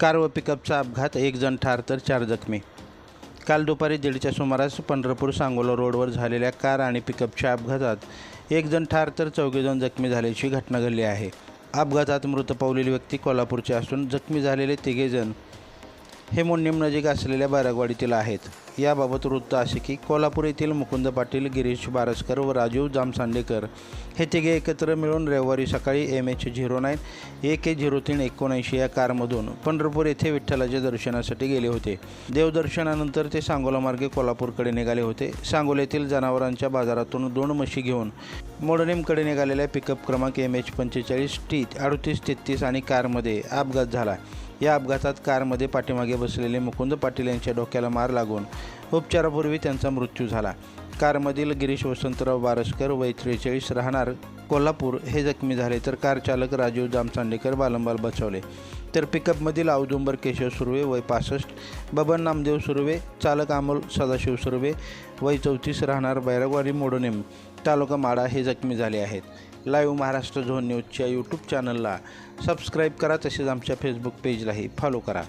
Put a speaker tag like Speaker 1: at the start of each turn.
Speaker 1: Car व पिकअपचा अपघात एक जण ठार तर चार जखमी. काल दुपारी दीडच्या सुमारास पंढरपूर सांगोला रोडवर झालेल्या कार आणि पिकअपच्या अपघातात एक जण ठार तर चौघेजण जखमी झाल्याची घटना घडली आहे. अपघातात मृत पावलेली व्यक्ती कोल्हापूरची असून जखमी झालेले तिघेजण हे मोन्यम नजीक असलेल्या बारागवाडीतील आहेत. याबाबत वृत्त असे की कोल्हापूर येथील मुकुंद पाटील गिरीश बारसकर व राजीव जामसांडेकर हे तिघे एकत्र मिळून रविवारी सकाळी M H zero nine A K zero तीन एकोणऐंशी या कारमधून पंढरपूर येथे विठ्ठलाच्या दर्शनासाठी गेले होते. देवदर्शनानंतर ते सांगोला मार्गे कोल्हापूरकडे निघाले होते. सांगोल्यातील जनावरांच्या बाजारातून दोन म्हशी घेऊन मोडनेमकडे निघालेल्या पिकअप क्रमांक एम एच पंचेचाळीस टी अडतीस तेहतीस आणि कारमध्ये अपघात झाला. या अपघातात कारमध्ये पाठीमागे बसलेले मुकुंद पाटील यांच्या डोक्याला मार लागून उपचारापूर्वी त्यांचा मृत्यू झाला. कारमधील गिरीश वसंतराव बारसकर वय त्रेचाळीस राहणार कोल्हापूर हे जखमी झाले तर कार चालक राजीव जामचांडेकर बालंबाल बचावले. तर पिकअपमधील औदुंबर केशव सुर्वे वय पासष्ट बबन नामदेव सुर्वे चालक अमोल सदाशिव सुर्वे वय चौतीस राहणार बैरगवाडी मोडोनेम तालुका माडा हे जखमी झाले आहेत. लाईव्ह महाराष्ट्र झोन न्यूजच्या यूट्यूब चॅनलला सबस्क्राईब करा तसेच आमच्या फेसबुक पेजलाही फॉलो करा.